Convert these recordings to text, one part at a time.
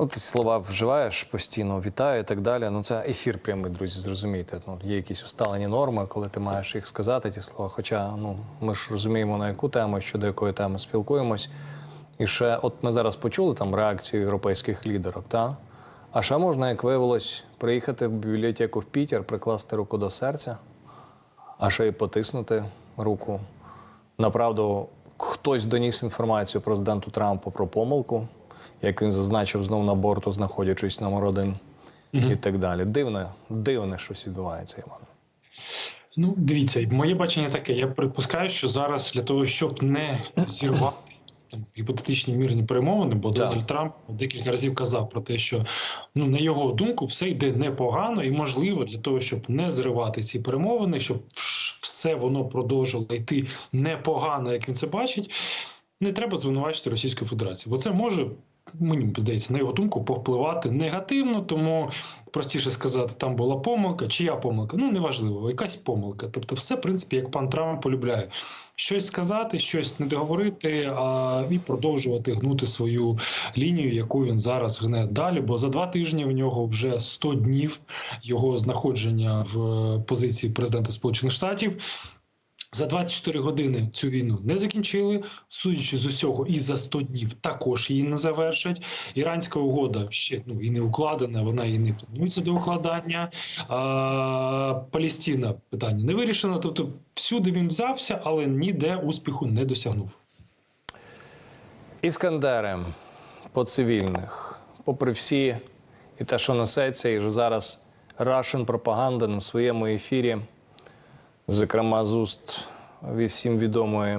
Ну, ти слова вживаєш постійно, вітаю і так далі. Ну, це ефір прямий, друзі, зрозумійте. Ну, є якісь усталені норми, коли ти маєш їх сказати, ті слова. Хоча ну, ми ж розуміємо, на яку тему, щодо якої теми спілкуємось. І ще, от ми зараз почули там реакцію європейських лідерок, та? А ще можна, як виявилось, приїхати в бібліотеку в Пітер, прикласти руку до серця, а ще й потиснути руку. Направду, хтось доніс інформацію президенту Трампу про помилку, як він зазначив знов на борту, знаходячись номер один, і так далі. Дивне, дивне щось відбувається, Іван. Ну, дивіться, моє бачення таке. Я припускаю, що зараз для того, щоб не зірвати там гіпотетичні мирні перемовини, бо Так. Дональд Трамп декілька разів казав про те, що ну на його думку все йде непогано, і можливо для того, щоб не зривати ці перемовини, щоб все воно продовжило йти непогано, як він це бачить. Не треба звинувачити Російську Федерацію, бо це може. Мені здається, на його думку, повпливати негативно, тому простіше сказати, там була помилка, чия помилка. Ну неважливо, якась помилка. Тобто, все, в принципі, як пан Трамп полюбляє. Щось сказати, щось не договорити, а і продовжувати гнути свою лінію, яку він зараз гне далі. Бо за два тижні в нього вже 100 днів його знаходження в позиції президента Сполучених Штатів. За 24 години цю війну не закінчили. Судячи з усього, і за 100 днів також її не завершать. Іранська угода ще ну і не укладена, вона і не планується до укладання. А, Палістина питання не вирішено. Тобто, всюди він взявся, але ніде успіху не досягнув. Іскандери по цивільних, попри всі, і те, що несеться, і ж зараз Russian пропаганда на своєму ефірі, зокрема з уст всім відомої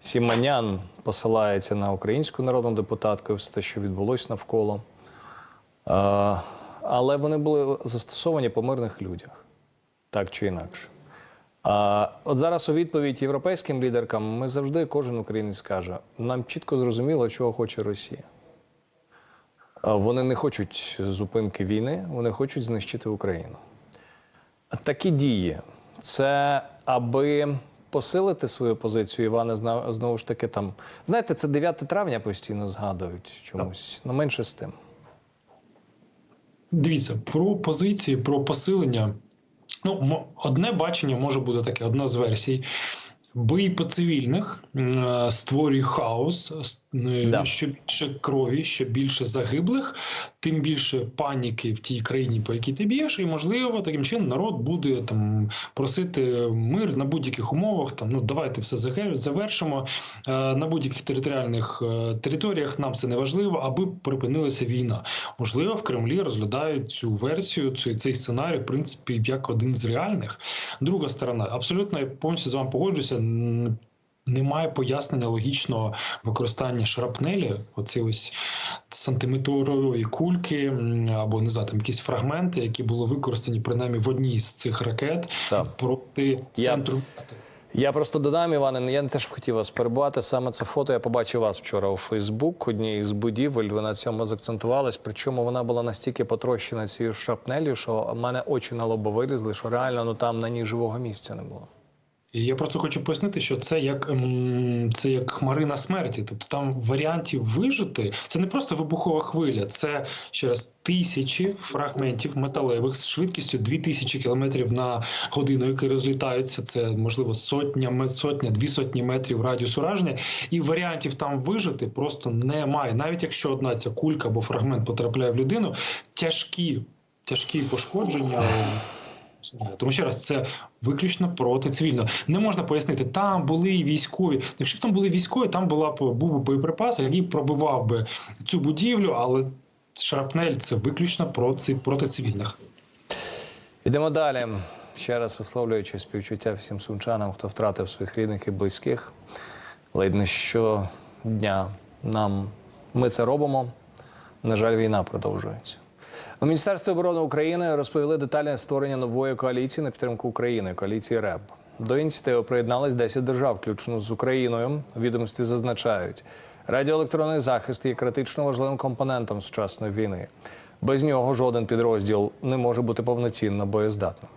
Сіманян, посилається на українську народну депутатку все те, що відбулось навколо. Але вони були застосовані по мирних людях, так чи інакше. А от зараз у відповідь європейським лідеркам ми завжди, кожен українець каже, нам чітко зрозуміло, чого хоче Росія. Вони не хочуть зупинки війни, вони хочуть знищити Україну. Такі дії це аби посилити свою позицію, Іване, знову ж таки там. Знаєте, це 9 травня постійно згадують чомусь. Ну менше з тим. Дивіться про позиції, про посилення. Ну, одне бачення може бути таке, одна з версій. Бій по цивільних е, створює хаос, е, Да. що більше крові, що більше загиблих, тим більше паніки в тій країні, по якій ти б'єш, і можливо таким чином народ буде там просити мир на будь-яких умовах. Там ну давайте все завершимо Е, на будь-яких територіальних е, територіях. Нам це не важливо, аби припинилася війна. Можливо, в Кремлі розглядають цю версію, цей, цей сценарій, в принципі, як один з реальних. Друга сторона, абсолютно я повністю з вами погоджуюся. Немає пояснення логічного використання шрапнелі, оці ось сантиметрові кульки або не знаю, там якісь фрагменти, які були використані принаймні в одній з цих ракет Так. проти центру міста. Я просто додам, Іване, я не теж хотів вас перебувати. Саме це фото я побачив вас вчора у Фейсбук, одній з будівель. Ви на цьому закцентувались. Причому вона була настільки потрощена цією шрапнелью, що в мене очі на лоба вилізли, що реально ну там на ній живого місця не було. Я просто хочу пояснити, що це як ем, це як хмарина смерті. Тобто там варіантів вижити це не просто вибухова хвиля, це ще раз тисячі фрагментів металевих з швидкістю 2000 км на годину, які розлітаються. Це можливо сотня, сотня, дві сотні метрів радіус ураження. І варіантів там вижити просто немає. Навіть якщо одна ця кулька або фрагмент потрапляє в людину, тяжкі, тяжкі пошкодження. Тому ще раз, це виключно проти цивільного. Не можна пояснити, там були військові. Якщо б там були військові, там була б був би боєприпас, який пробивав би цю будівлю, але шрапнель це виключно проти, проти цивільних. Ідемо далі. Ще раз висловлюючи співчуття всім сумчанам, хто втратив своїх рідних і близьких. Ледь не щодня нам ми це робимо. На жаль, війна продовжується. У Міністерстві оборони України розповіли детальне створення нової коаліції на підтримку України коаліції РЕБ. До ініціативи приєднались 10 держав, включно з Україною. Відомості зазначають, радіоелектронний захист є критично важливим компонентом сучасної війни. Без нього жоден підрозділ не може бути повноцінно боєздатним.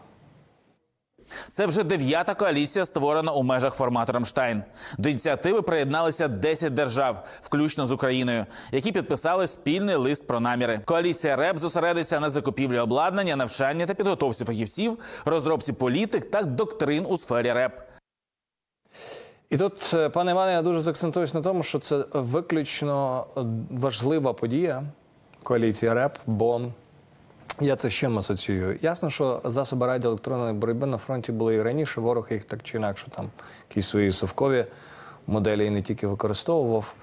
Це вже дев'ята коаліція, створена у межах формату Рамштайн. До ініціативи приєдналися 10 держав, включно з Україною, які підписали спільний лист про наміри. Коаліція РЕП зосередиться на закупівлі обладнання, навчання та підготовці фахівців, розробці політик та доктрин у сфері РЕП. І тут, е, пане Іване, я дуже заакцентуюсь на тому, що це виключно важлива подія коаліції РЕП, бо я це з чим асоціюю. Ясно, що засоби радіоелектронної боротьби на фронті були і раніше. Ворог їх так чи інакше там якісь свої совкові моделі і не тільки використовував.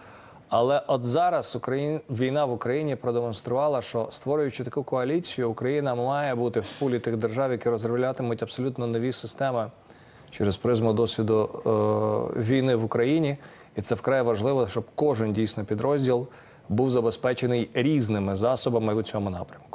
Але от зараз Україн... війна в Україні продемонструвала, що створюючи таку коаліцію, Україна має бути в пулі тих держав, які розроблятимуть абсолютно нові системи через призму досвіду е, війни в Україні. І це вкрай важливо, щоб кожен дійсно підрозділ був забезпечений різними засобами у цьому напрямку.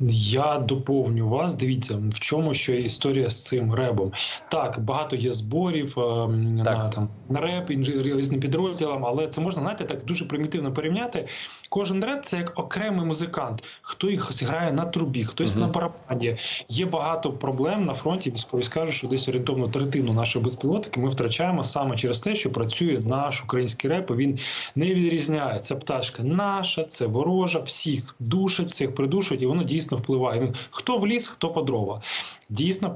Я доповню вас. Дивіться, в чому ще історія з цим ребом. Так, багато є зборів ем, Так. на там на реп різним підрозділам, але це можна знаєте так дуже примітивно порівняти. Кожен реп це як окремий музикант. Хто їх грає на трубі, хтось на барабані. Є багато проблем на фронті. Військові скажуть, що десь орієнтовно третину наших безпілотників ми втрачаємо саме через те, що працює наш український реп. і Він не відрізняє. Це пташка наша, це ворожа, всіх душить, всіх придушить, і воно дійсно впливає. Ну, Хто в ліс, хто по дрова. Дійсно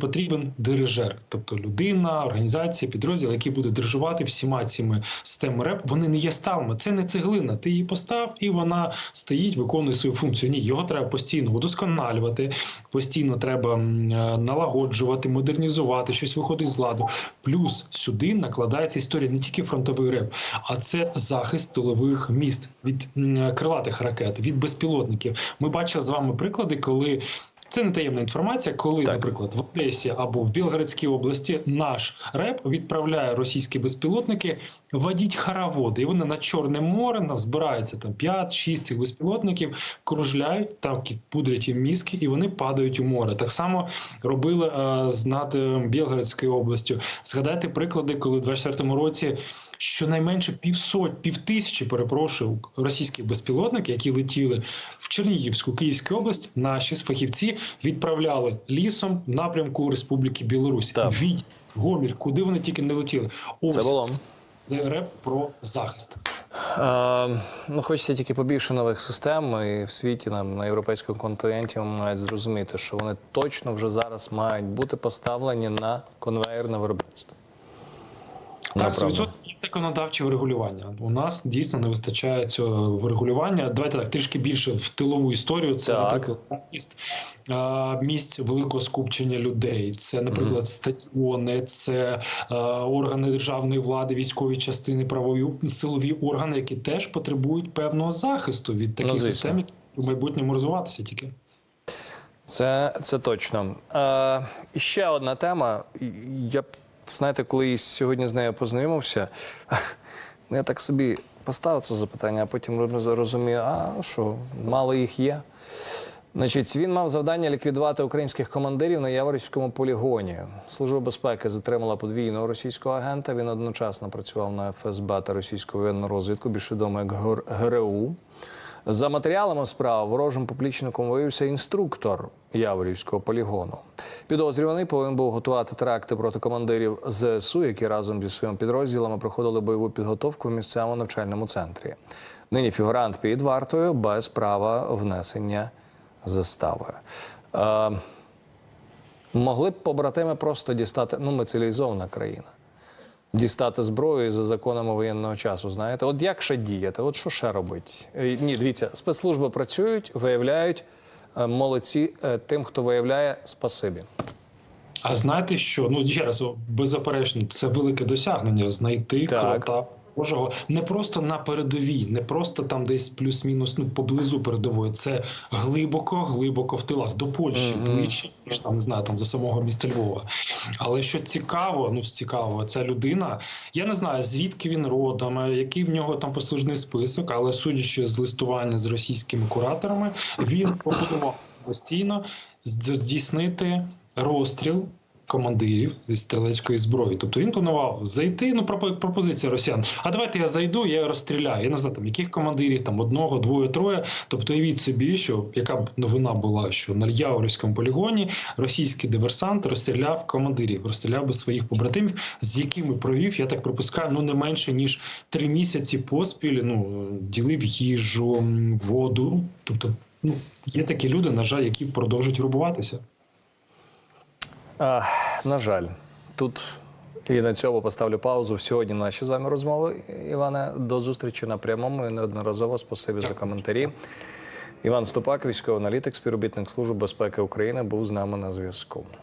потрібен дирижер, тобто людина, організація, підрозділ, який буде дирижувати всіма цими системами реп. Вони не є сталими. Це не цеглина. Ти її постав, і вона стоїть, виконує свою функцію. Ні, його треба постійно удосконалювати, постійно треба е, налагоджувати, модернізувати, щось виходить з ладу. Плюс сюди накладається історія не тільки фронтовий реп, а це захист тилових міст від крилатих ракет, від безпілотників. Ми бачили з вами приклади, коли. Це не таємна інформація, коли, Так. наприклад, в Одесі або в Білгородській області наш РЕП відправляє російські безпілотники водіть хороводи. І вони на Чорне море нас збирається там 5-6 цих безпілотників, кружляють, там пудрять їм мізки, і вони падають у море. Так само робили е, з над е, Білгородською областю. Згадайте приклади, коли в 24-му році. Щонайменше півсот, півтисячі, перепрошую, російських безпілотників, які летіли в Чернігівську, Київську область, наші фахівці відправляли лісом в напрямку Республіки Білорусь. Так. Відь, Гоміль, куди вони тільки не летіли. Ось Це було. Це реп про захист. Е, ну, хочеться тільки побільше нових систем, і в світі нам на європейському континенті мають зрозуміти, що вони точно вже зараз мають бути поставлені на конвейерне виробництво. Так, Направду. 100% є законодавче врегулювання. У нас дійсно не вистачає цього врегулювання. Давайте так трішки більше в тилову історію. Це, Так. наприклад, захист місць великого скупчення людей. Це, наприклад, стадіони, це е, органи державної влади, військові частини, правові силові органи, які теж потребують певного захисту від таких звісно. систем, які в майбутньому розвиватися тільки. Це, це точно. Е, ще одна тема. Я, знаєте, коли сьогодні з нею познайомився, я так собі поставив це запитання, а потім розумію, а що, мало їх є. Значить, він мав завдання ліквідувати українських командирів на Яворівському полігоні. Служба безпеки затримала подвійного російського агента. Він одночасно працював на ФСБ та російську воєнну розвідку, більш відомо як ГР- ГРУ. За матеріалами справ ворожим поплічником виявився інструктор Яворівського полігону. Підозрюваний повинен був готувати теракти проти командирів ЗСУ, які разом зі своїми підрозділами проходили бойову підготовку в місцевому навчальному центрі. Нині фігурант під вартою без права внесення застави. Е, могли б побратими просто дістати. Ну, ми цивілізована країна. Дістати зброю за законами воєнного часу. Знаєте, от як ще діяти? От що ще робить? Е, Ні, дивіться, спецслужби працюють, виявляють е, молодці е, тим, хто виявляє спасибі. А знаєте що? Ну ще раз беззаперечно, це велике досягнення знайти крота Божого не просто на передовій, не просто там десь плюс-мінус ну поблизу передової. Це глибоко, глибоко в тилах до Польщі, Мгм. ближче ніж там не знаю, там до самого міста Львова. Але що цікаво, ну цікаво, ця людина. Я не знаю звідки він родом, е, який в нього там послужний список, але судячи з листування з російськими кураторами, він побудував самостійно здійснити розстріл командирів зі стрілецької зброї. Тобто він планував зайти. Ну пропо- пропозиція росіян. А давайте я зайду, я розстріляю. Я не знаю там яких командирів, там одного, двоє, троє. Тобто уявіть собі, що яка б новина була, що на Яворівському полігоні російський диверсант розстріляв командирів, розстріляв би своїх побратимів, з якими провів, я так припускаю, ну не менше ніж три місяці поспіль. Ну ділив їжу, воду. Тобто, ну є такі люди, на жаль, які продовжують грубуватися. А, на жаль, тут і на цьому поставлю паузу. Сьогодні наші з вами розмови. Іване, до зустрічі на прямому і неодноразово. Спасибі за коментарі. Іван Ступак, військовий аналітик, співробітник Служби безпеки України, був з нами на зв'язку.